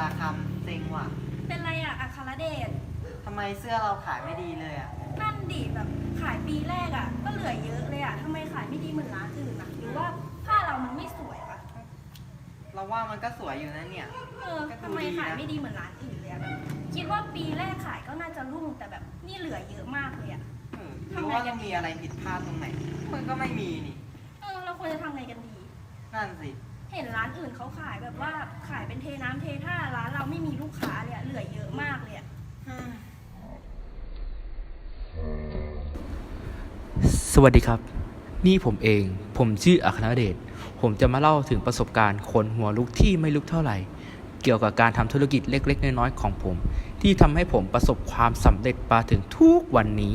ราคำเซ็งว่ะเป็นไรอะอัครเดชทำไมเสื้อเราขายไม่ดีเลยอะ นั่นดิแบบขายปีแรกอะก็เหลือเยอะเลยอะทำไมขายไม่ดีเหมือนร้านอื่นอะหรือว่าผ้าเรามันไม่สวยวะเราว่ามันก็สวยอยู่นะเนี่ย เออก็ดูทำไมดีนะขายไม่ดีเหมือนร้านอื่นเลยอะแบบคิดว่าปีแรกขายก็น่าจะรุ่งแต่แบบนี่เหลือเยอะมากเลยอะเออหรือว่าจะมีอะไรผิดพลาดตรงไหน มันก็ไม่มีนี่ เออเราควรจะทำไงกันดี นั่นสิ เห็นร้านอื่นเขาขายแบบว่าขายเป็นเทน้ำเทท่าร้านเราไม่มีลูกค้าเลยอะเหลือเยอะมากเลยอะสวัสดีครับ นี่ผมเองผมชื่ออัครเดชผมจะมาเล่าถึงประสบการณ์คนหัวลุกที่ไม่ลุกเท่าไหร่ เกี่ยวกับการทำธุรกิจเล็ก ๆ น้อยๆของผม ที่ทำให้ผมประสบความสำเร็จมาถึงทุกวันนี้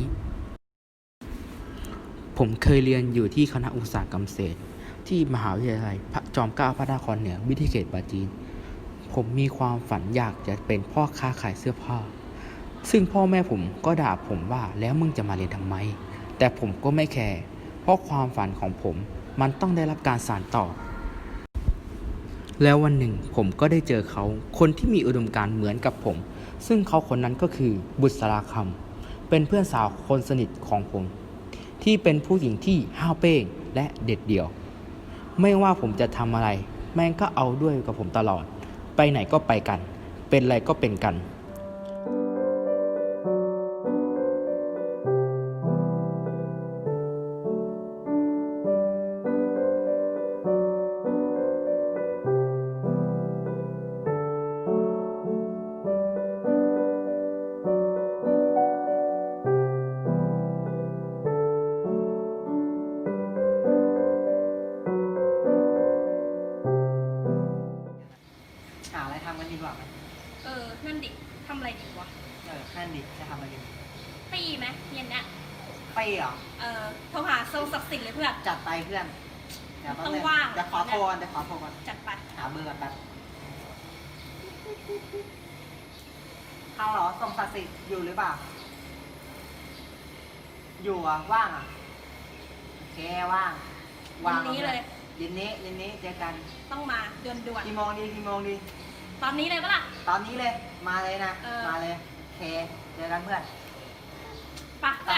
ผมเคยเรียนอยู่ที่คณะอุตสาหกรรมเศรษฐ์ ที่มหาวิทยาลัยพระจอมเกล้าพระนครเหนือวิทยาเขตปราจีน ผมมีความฝันอยากจะเป็นพ่อค้าขายเสื้อผ้า ซึ่งพ่อแม่ผมก็ด่าผมว่าแล้วมึงจะมาเรียนทำไม แต่ผมก็ไม่แคร์เพราะความฝันของผมมันต้องได้รับการสานต่อ แล้ววันหนึ่งผมก็ได้เจอเขาคนที่มีอุดมการณ์เหมือนกับผม ซึ่งเขาคนนั้นก็คือบุษราคำเป็นเพื่อนสาวคนสนิทของผม ที่เป็นผู้หญิงที่ห้าวเป้งและเด็ดเดี่ยว ไม่ว่าผมจะทำอะไร แม่งก็เอาด้วยกับผมตลอด ไปไหนก็ไปกัน เป็นอะไรก็เป็นกัน เหรอ เออโทรหาทรงศักดิ์สิทธิ์เลยเพื่อน จัดไปเพื่อนเดี๋ยวแป๊บต้องนึว่าง เดี๋ยวขอโทรก่อนเดี๋ยวขอโทรก่อน จัดไปหาเบอร์ก่อนแป๊บเอาเหรอส่งศักดิ์สิทธิ์อยู่หรือเปล่า อยู่อะว่างอะโอเคว่างว่างวันนี้เลย เย็นนี้เย็นนี้เจอกันต้องมาด่วนด่วนกี่โมงดีกี่โมงดี ๆตอนนี้เลยปะล่ะ ตอนนี้เลย มาเลยนะ เออ มาเลยโอเคเจอกันเพื่อน ไปะเพื่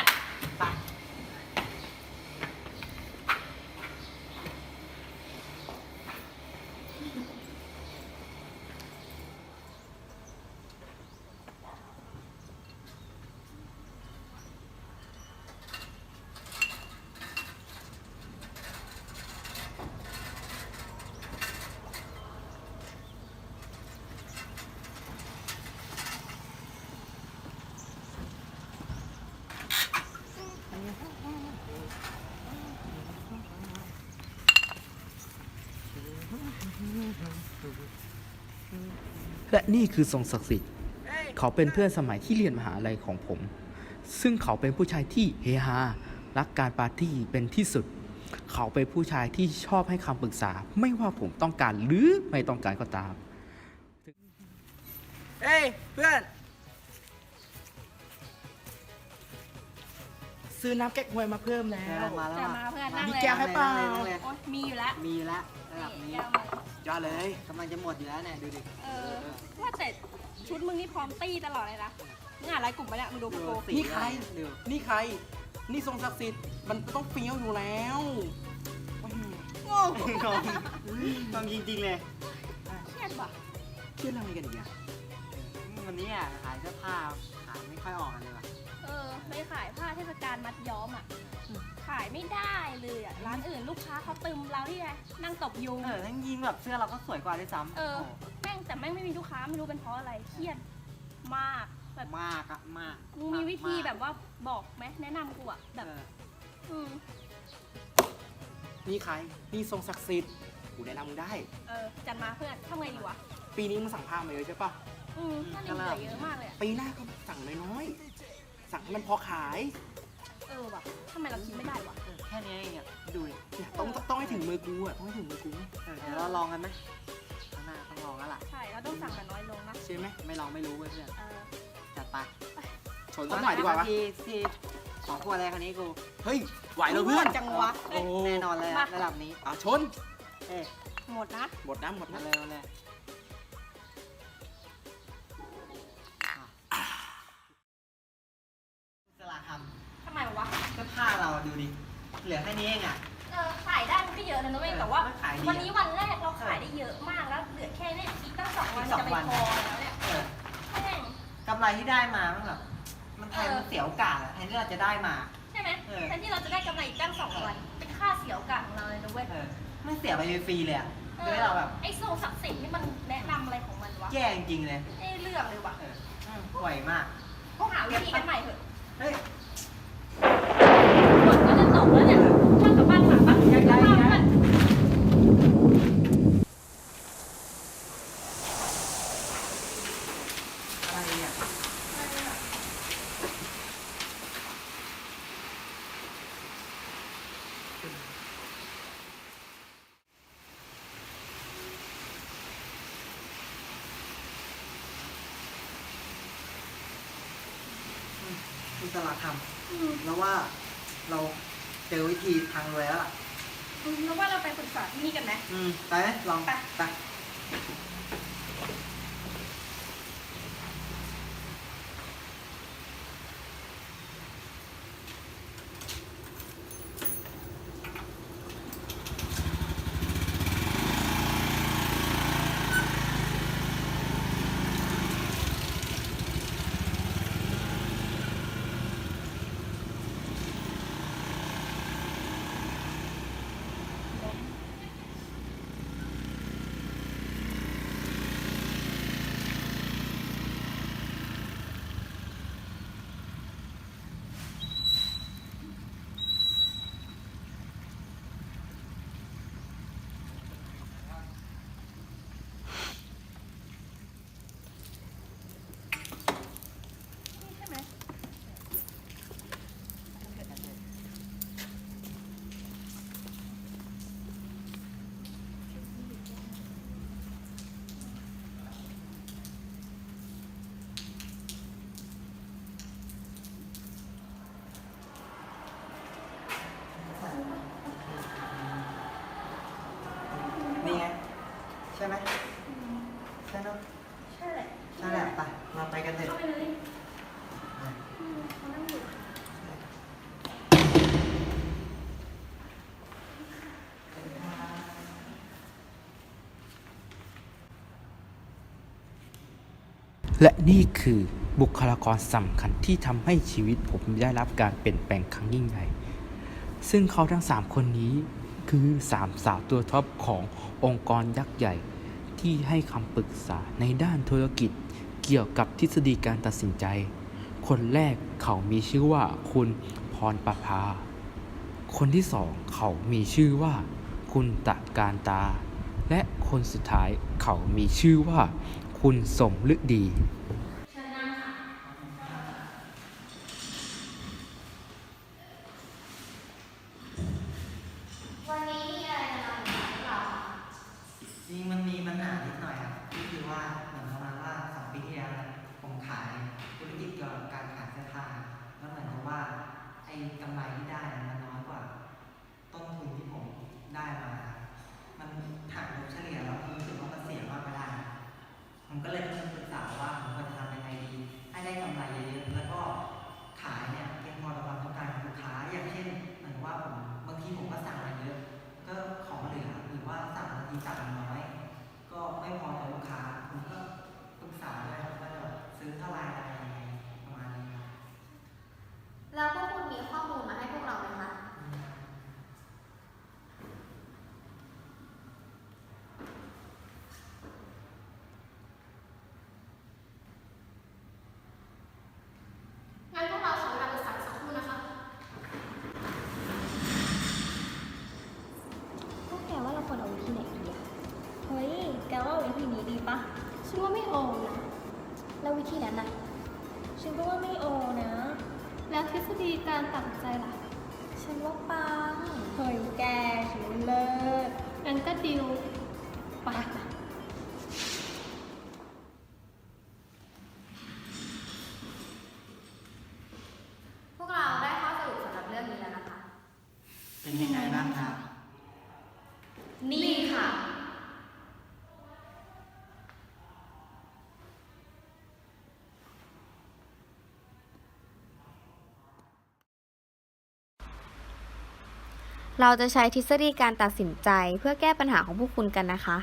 และนี่คือทรงศักดิ์สิทธิ์ เขาเป็นเพื่อนสมัยที่เรียนมหาลัยของผม ซึ่งเขาเป็นผู้ชายที่เฮฮา รักการปาร์ตี้เป็นที่สุด เขาเป็นผู้ชายที่ชอบให้คำปรึกษา ไม่ว่าผมต้องการหรือไม่ต้องการก็ตามเฮ้ยเพื่อน ซื้อน้ำแก๊กฮวยมาเพิ่มแล้เจอวมาแล้วจะอะมาเพื่อนนั่งมีเลยแก้วให้เปล่านั่งเลย โอ๊ยมีอยู่แล้ว มีแล้ว ระดับนี้แก้วมายอดเลยกำลังจะหมดอยู่แล้วเนี่ยดูดิเออว่าแต่ชุดมึงนี่พร้อมตี้ตลอดเลยนะมึงอ่านอะไรกลุ่มปะเนี่ยมึงดูพวกกูสีนี่ใครดูนี่ใคร นี่ทรงศักดิ์สิทธิ์มันต้องเฟี้ยวอยู่แล้วโอ้ยงงงงงงจริงๆเลยเครียดว่ะเชื่ออะไรกันอีกอะวันนี้อะขายเสื้อผ้าขายไม่ค่อยออกกันเลยว่ะเออไปขายผ้าเทศกาลมัดย้อมอะ ขายไม่ได้เลยอะร้านอื่นลูกค้าเขาตึมเราที่ไงนั่งตบยุง เออทั้งยิงแบบเสื้อเราก็สวยกว่าด้วยซ้ำเออโโหแม่งแต่แม่งไม่มีลูกค้าไม่รู้เป็นเพราะอะไรเครียดมากแบบมากอะมากมึงมีวิธีมากแบบว่าบอกไหมแนะนำกูอะแบบเอออืมนี่ใครนี่ทรงศักดิ์สิทธิ์กูแนะนำมึงได้ เออจัดมาเพื่อนทำไงดีวะปีนี้มึงสั่งผ้ามาเยอะใช่ปะ อืมนั่นเองเหลือเยอะมากเลยอะปีหน้าก็สั่งน้อยๆสั่งให้มันพอขาย เออว่ะทำไมเราคิดไม่ได้วะเออแค่นี้เองอะดูดิเนี่ยต้องต้องต้องให้ถึงมือกูอะต้องให้ถึงมือกูเออเดี๋ยวเราลองกันไหมข้างหน้าต้องลองแล้วล่ะใช่เราต้องสั่งกันน้อยลงนะใช่ไหมไม่ลองไม่รู้เว้ยเพื่อนเออจัดไปชนสักหน่อยดีกว่าวะทีทีสองขวดอะไรคันนี้กูเฮ้ยไหวแล้วเพื่อนจังวะโอ้แน่นอนเลยมาอะระดับนี้อะชนเอ๊ะหมดนะหมดน้ำหมดมาน้ำเลยมาเลย ดูดิ เหลือแค่นี้เองอะ เออขายได้มันก็เยอะเลยนะเว้ยแต่ว่าเออขายดีอะวันนี้วันแรกเราขายได้เยอะมากแล้วเหลือแค่เนี้อีกตั้งสองวันอีกสองจะไปวัน พอแล้วเนี่ยเออแม่ง กำไรที่ได้มามันแบบมันแทนเออ มันเสียโอกาสอะแทนที่เราจะได้มา ใช่ไหมเออ แทนที่เราจะได้กำไรอีกตั้งสองวันเป็นค่าเสียโอกาสของเราเลยนะเว้ยเออไม่เสียไปฟรีๆเลยอะด้วยเราแบบ ไอ้โซศักดิ์สิทธิ์นี่มันแนะนำอะไรของมันวะแย่จริงๆเลยไม่ได้เรื่องเลยว่ะเอออืมห่วยมาก ก็หาวิธีกันใหม่เถอะ เฮ้ยฝนก็จะ ตกแล้วเนี่ยช่างกลับบ้านหมาบ้านย้ายๆบ้านย้ายบ้านอะไรเนี่ยคุณตลาดทอืมำแล้วว่าเรา เจอวิธีทางรวยแล้วล่ะอืมแล้วว่าเราไปปรึกษาที่นี่กันไหม อืม ไปไหมลอง ไป ไป นี่ใช่ไหม นี่ไง ใช่ไหมใช่เนอะ ใช่แหละ ใช่แหละไปเราไปกันเถ เข้า อะ ไปเลยอืมเขานั่งอยู่ และนี่คือบุคลากรสำคัญที่ทำให้ชีวิตผมได้รับการเปลี่ยนแปลงครั้งยิ่งใหญ่ ซึ่งเขาทั้งสามคนนี้คือสามสาวตัวท็อปขององค์กรยักษ์ใหญ่ ที่ให้คำปรึกษาในด้านธุรกิจเกี่ยวกับทฤษฎีการตัดสินใจ คนแรกเขามีชื่อว่าคุณพรประภา คนที่สองเขามีชื่อว่า คุณตะการตา และคนสุดท้ายเขามีชื่อว่า คุณสมฤดี แล้วทฤษฎีการตัดสินใจล่ะ ฉันว่าปังเฮ้ยแกฉันว่าเลิศงั้นก็ดิวไป พวกเราได้ข้อสรุปสำหรับเรื่องนี้แล้วนะคะ เป็นยังไงบ้างครับ นี่ค่ะ เราจะใช้ทฤษฎีการตัดสินใจเพื่อแก้ปัญหาของพวกคุณกันนะคะ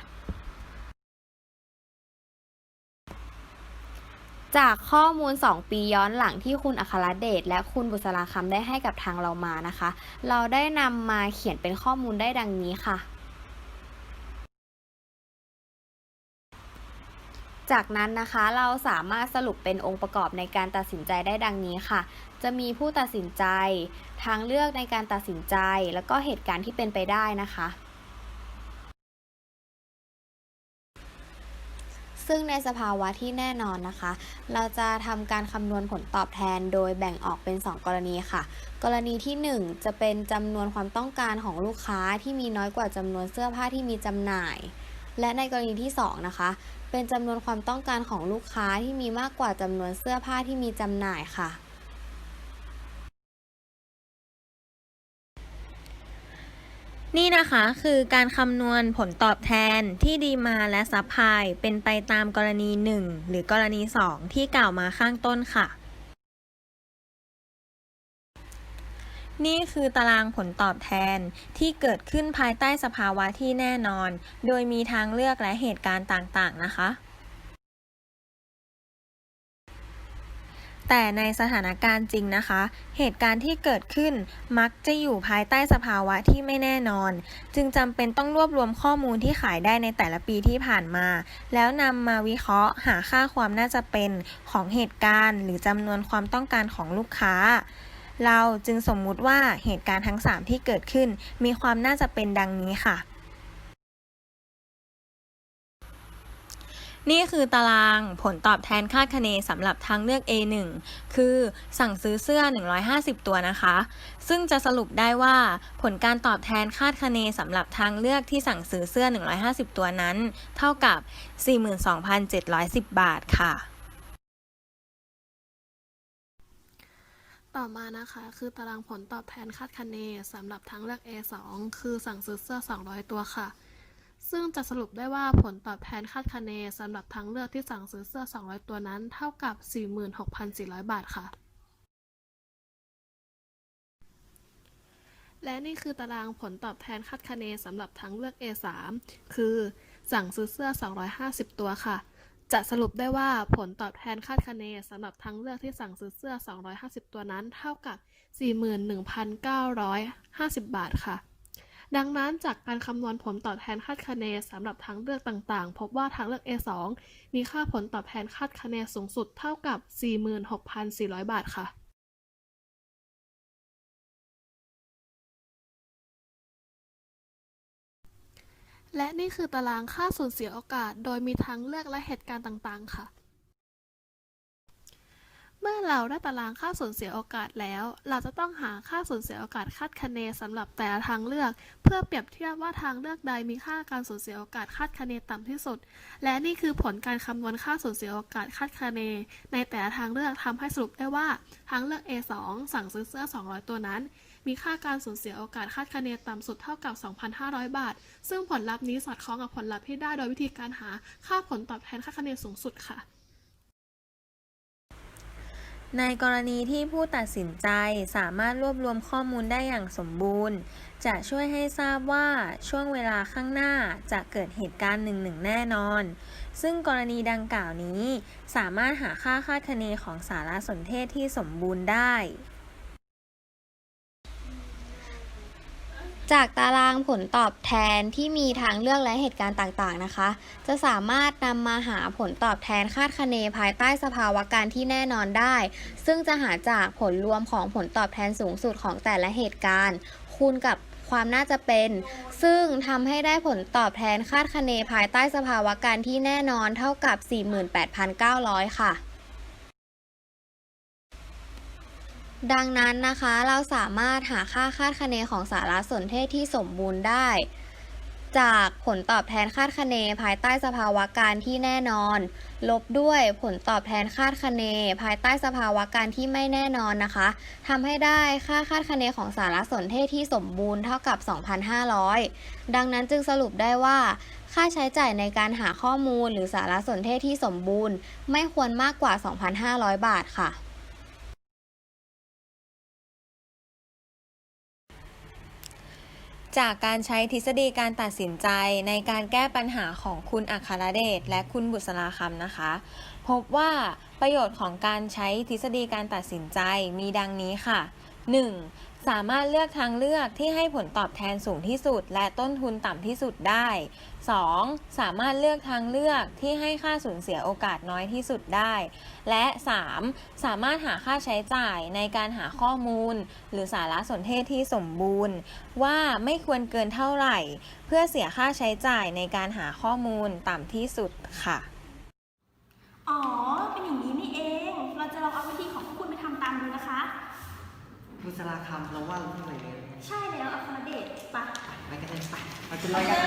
จากข้อมูล 2 ปีย้อนหลังที่คุณอัครเดชและคุณบุษราคำได้ให้กับทางเรามานะคะ เราได้นำมาเขียนเป็นข้อมูลได้ดังนี้ค่ะ จากนั้นนะคะเราสามารถสรุปเป็นองค์ประกอบในการตัดสินใจได้ดังนี้ค่ะ จะมีผู้ตัดสินใจ ทางเลือกในการตัดสินใจ แล้วก็เหตุการณ์ที่เป็นไปได้นะคะ ซึ่งในสภาวะที่แน่นอนนะคะ เราจะทำการคำนวณผลตอบแทนโดยแบ่งออกเป็น 2 กรณีค่ะ กรณีที่ 1 จะเป็นจำนวนความต้องการของลูกค้าที่มีน้อยกว่าจำนวนเสื้อผ้าที่มีจำหน่าย และในกรณีที่ 2 นะคะ เป็นจำนวนความต้องการของลูกค้าที่มีมากกว่าจำนวนเสื้อผ้าที่มีจำหน่ายค่ะนี่นะคะคือการคำนวณผลตอบแทนที่ดีมาและซัพพลายเป็นไปตามกรณี 1 หรือกรณี 2 ที่กล่าวมาข้างต้นค่ะ นี่คือตารางผลตอบแทนที่เกิดขึ้นภายใต้สภาวะที่แน่นอน โดยมีทางเลือกและเหตุการณ์ต่างๆ นะคะ แต่ในสถานการณ์จริงนะคะ เหตุการณ์ที่เกิดขึ้นมักจะอยู่ภายใต้สภาวะที่ไม่แน่นอน จึงจำเป็นต้องรวบรวมข้อมูลที่ขายได้ในแต่ละปีที่ผ่านมา แล้วนำมาวิเคราะห์ หาค่าความน่าจะเป็นของเหตุการณ์ หรือจำนวนความต้องการของลูกค้า เราจึงสมมุติว่าเหตุการณ์ทั้ง 3 ที่เกิดขึ้น มีความน่าจะเป็นดังนี้ค่ะ นี่คือตารางผลตอบแทนคาดคะเนสำหรับทางเลือก A1 คือสั่งซื้อเสื้อ 150 ตัวนะคะ ซึ่งจะสรุปได้ว่าผลการตอบแทนคาดคะเนสำหรับทางเลือกที่สั่งซื้อเสื้อ 150 ตัวนั้น เท่ากับ 42,710 บาทค่ะ ต่อมานะคะคือตารางผลตอบแทนคาดคะเนสำหรับทางเลือก A2 คือสั่งซื้อเสื้อ 200 ตัวค่ะ ซึ่งจะสรุปได้ว่าผลตอบแทนคาดคะเนสำหรับทางเลือกที่สั่งซื้อเสื้อ 200 ตัวนั้น เท่ากับ 46,400 บาทค่ะ และนี่คือตารางผลตอบแทนคาดคะเนสำหรับทางเลือก A3 คือสั่งซื้อเสื้อ 250 ตัวค่ะ จะสรุปได้ว่าผลตอบแทนคาดคะเนสำหรับทั้งเลือกที่สั่งซื้อเสื้อ 250 ตัวนั้นเท่ากับ 41,950 บาทค่ะ ดังนั้นจากการคำนวณผลตอบแทนคาดคะเนสำหรับทางเลือกต่างๆ พบว่าทางเลือก A2 มีค่าผลตอบแทนคาดคะเนสูงสุดเท่ากับ 46,400 บาทค่ะ และนี่คือตารางค่าสูญเสียโอกาส โดยมีทางเลือกและเหตุการณ์ต่าง ๆ ค่ะ เมื่อเราได้ตารางค่าสูญเสียโอกาสแล้ว เราจะต้องหาค่าสูญเสียโอกาสคาดคะเนสำหรับแต่ละทางเลือก เพื่อเปรียบเทียบว่าทางเลือกใดมีค่าการสูญเสียโอกาสคาดคะเนต่ำที่สุด และนี่คือผลการคำนวณค่าสูญเสียโอกาสคาดคะเน ในแต่ละทางเลือกทำให้สรุปได้ว่า ทางเลือก A2 สั่งซื้อเสื้อ 200 ตัวนั้น มีค่าการสูญเสียโอกาสคาดคะเนต่ำสุดเท่ากับ 2,500 บาท ซึ่งผลลัพธ์นี้สอดคล้องกับผลลัพธ์ที่ได้โดยวิธีการหาค่าผลตอบแทนคาดคะเนสูงสุดค่ะ ในกรณีที่ผู้ตัดสินใจสามารถรวบรวมข้อมูลได้อย่างสมบูรณ์ จะช่วยให้ทราบว่าช่วงเวลาข้างหน้าจะเกิดเหตุการณ์หนึ่งหนึ่งแน่นอน ซึ่งกรณีดังกล่าวนี้ สามารถหาค่าคาดคะเนของสารสนเทศที่สมบูรณ์ได้ จากตารางผลตอบแทนที่มีทางเลือกและเหตุการณ์ต่างๆนะคะ จะสามารถนำมาหาผลตอบแทนคาดคะเนภายใต้สภาวะการที่แน่นอนได้ ซึ่งจะหาจากผลรวมของผลตอบแทนสูงสุดของแต่ละเหตุการณ์ คูณกับความน่าจะเป็น ซึ่งทำให้ได้ผลตอบแทนคาดคะเนภายใต้สภาวะการที่แน่นอนเท่ากับ 48,900 ค่ะ ดังนั้นนะคะเราสามารถหาค่าคาดคะเนของสารสนเทศที่สมบูรณ์ได้ จากผลตอบแทนคาดคะเนภายใต้สภาวะการที่แน่นอน ลบด้วยผลตอบแทนคาดคะเนภายใต้สภาวะการที่ไม่แน่นอนนะคะทำให้ได้ค่าคาดคะเนของสารสนเทศที่สมบูรณ์เท่ากับ 2,500 ดังนั้นจึงสรุปได้ว่าค่าใช้จ่ายในการหาข้อมูลหรือสารสนเทศที่สมบูรณ์ ไม่ควรมากกว่า 2,500 บาทค่ะ จากการใช้ทฤษฎีการตัดสินใจในการแก้ปัญหาของคุณอัครเดชและคุณบุษราคำนะคะ พบว่าประโยชน์ของการใช้ทฤษฎีการตัดสินใจมีดังนี้ค่ะ 1. สามารถเลือกทางเลือกที่ให้ผลตอบแทนสูงที่สุด และต้นทุนต่ำที่สุดได้ 2. สามารถเลือกทางเลือกที่ให้ค่าสูญเสียโอกาสน้อยที่สุดได้ และ 3. สามารถหาค่าใช้จ่ายในการหาข้อมูล หรือสารสนเทศที่สมบูรณ์ ว่าไม่ควรเกินเท่าไหร่ เพื่อเสียค่าใช้จ่ายในการหาข้อมูลต่ำที่สุดค่ะ อ๋อ เป็นอย่างนี้นี่เอง เราจะลองเอาวิธีของพวกคุณไปทำตามดูนะคะ บุษราคำเราว่าเราที่เลยเลยใช่แล้วอัครเดชไปะไปกันเลยไปเราจะลอยกัน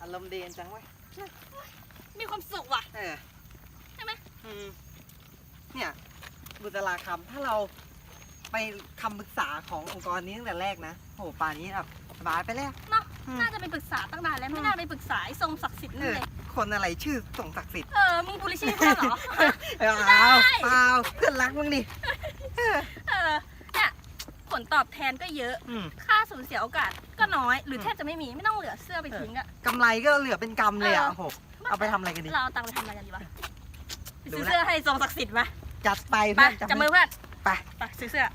อารมณ์ดีจังเว้ยมีความสุขว่ะ เออ ใช่ไหมอืมเนี่ย บุษราคำถ้าเราไปคำปรึกษาขององค์กรนี้ตั้งแต่แรกนะ โห ป่านนี้แบบ สบายไปแล้ว เนาะอืม น่าจะไปปรึกษาตั้งนานแล้วไม่น่าไปปรึกษาไอ้ทรงศักดิ์สิทธิ์เอนั่นอเลยคนอะไรชื่อส่งศักดิ์สิทธิ์เออมึงบูลลี่ชื่อเพื่อนเหรอเปล่าเปล่าเพื่อนรักมึงดิเออเนี่ยผลตอบแทนก็เยอะ อืมค่าสูญเสียโอกาสก็น้อย หรือแทบจะไม่มีไม่ต้องเหลือเสื้อไปทิ้งอะ กำไรก็เหลือเป็นกำเลยอะเออ โอ้โหเอาไปทำอะไรกันดี เราเอาตังค์ไปทำอะไรกันดีวะไปดูซื้อนะเสื้อให้ทรงศักดิ์สิทธิ์ไหมจัดไปไปเพื่อนจับมือเพื่อนไป ไปซื้อเสื้อ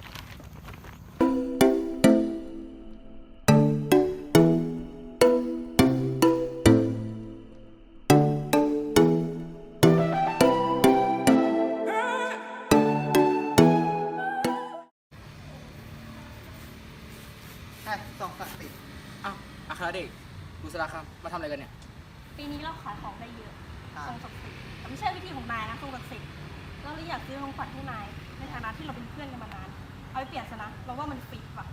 ใช่ส่งศักดิ์สิทธิ์อ้าวอัครเดชบุษราคำมาทำอะไรกันเนี่ย ปีนี้เราขายของได้เยอะอ่าทรงศักดิ์สิทธิ์แต่ไม่ใช่วิธีของนายนะทรงศักดิ์สิทธิ์เราเลยอยากซื้อของขวัญให้นาย ในฐานะที่เราเป็นเพื่อนกันมานาน เอาไปเปลี่ยนซะนะ เราว่ามันฟิตว่ะ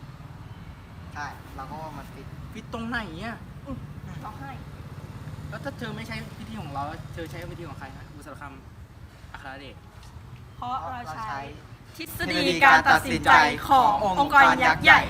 ใช่เราก็ว่ามันฟิตฟิตตรงไหนอะเราให้ แล้วถ้าเธอไม่ใช้วิธีของเรา เธอใช้วิธีของใครนะบุษราคำอัครเดชเพราะเราเราใช้ใช้ทฤษฎีการตัดสินใจขององค์กรยักษ์ใหญ่